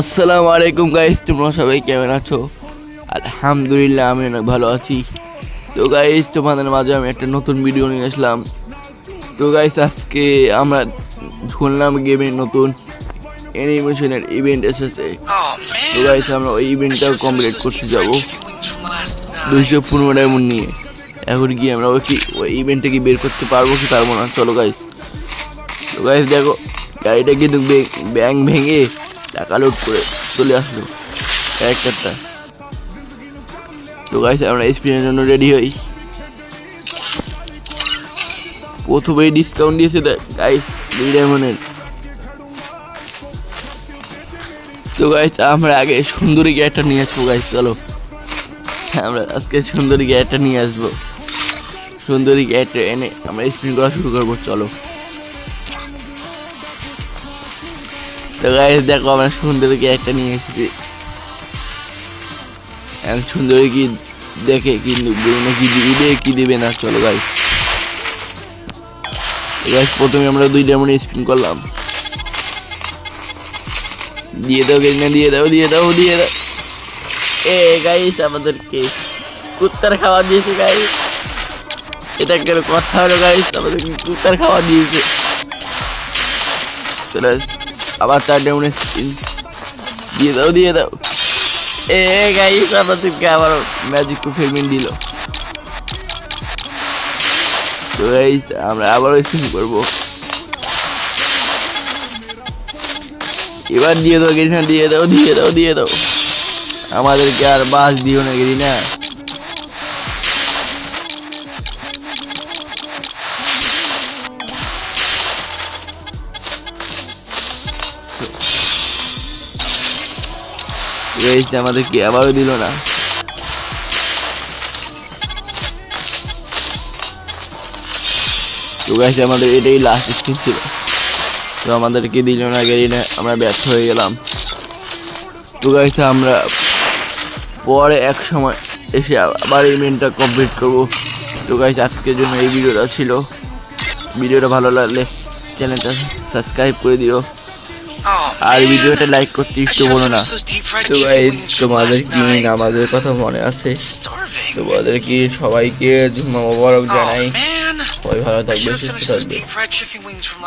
আসসালামু আলাইকুম গাইস তোমরা সবাই কেমন আছো? আলহামদুলিল্লাহ, আমি অনেক ভালো আছি। তো গাইস তোমাদের মাঝে আমি একটা নতুন ভিডিও নিয়ে আসলাম। তো গাইস আজকে আমরা শুনলাম গেমের নতুন অ্যানিমেশনের ইভেন্ট এসেছে। তো গাইস আমরা ওই ইভেন্টটাও কমপ্লিট করতে যাব। দুইশো পনেরো ডায়মন্ড নিয়ে। এখন গিয়ে আমরা ওই কি ওই ইভেন্টটা কি বের করতে পারব কি পারব না? চলো গাইস তো গাইস দেখো। গাড়িটা কিন্তু ব্যাং ভেঙে টাকা লোড করে চলে আসলো। ক্যারেক্টারটা তো গাইস আমরা স্পিনের জন্য রেডি হই। প্রথমেই ডিসকাউন্ট দিয়েছে গাইস দুই ডায়মন্ডের তো গাইস আমরা আগে সুন্দরী গ্যাটটা নিয়ে আসব গাইস চলো। আমরা আজকে সুন্দরী গ্যাটটা নিয়ে আসব। সুন্দরী গ্যাটটা এনে আমরা স্পিন করা শুরু করব, চলো। তো গাইস দেখো আমরা সুন্দরী একটা নিয়ে এসেছি। এখন সুন্দরী কি দেখে কি না কি দিবে কি দিবে না, চলো গাইস গাইস প্রথমে আমরা দুই ডায়মন্ড স্পিন করলাম। দিয়ে দাও গেজনা দিয়ে দাও দিয়ে দাও দিয়ে দাও। এ গাইস আমাদেরকে কুত্তার খাওয়া দিয়েছে গাইস এটা কেন কথা হলো গাইস আমাদেরকে কুত্তার খাওয়া দিয়েছে। চলে। আবার চার ডাউনে স্পিন দিয়ে দাও দিয়ে দাও। এ গাইস আমাদেরকে আবার ম্যাজিক টু ফেলমিন দিল তো গাইস আমরা আবারও স্পিন করব। এবার দিয়ে দাও গেরিনা দিয়ে দাও দিয়ে দাও দিয়ে দাও। আমাদেরকে আর বাস দিও না গেরিনা গাইস আমাদেরকে আবারও দিল না? তো আমাদের এটাই লাস্ট স্কিন ছিল। তো আমাদেরকে দিল না গেরিনা আমরা ব্যর্থ হয়ে গেলাম। তো গাইস আমরা পরে এক সময় এসে আবার ইভেন্টটা কমপ্লিট করব। তো গাইস আজকের জন্য এই ভিডিওটা ছিল। ভিডিওটা ভালো লাগলে চ্যানেলটা সাবস্ক্রাইব করে দিও। আর ভিডিওটা লাইক করতে একটু বলো না। তো গাইস তোমাদের কি নামাজের কথা মনে আছে? তোমাদের কি সবাইকে জুম্মা মোবারক জানাই। সবাই ভালো থাকবে, সুস্থ থাকবে।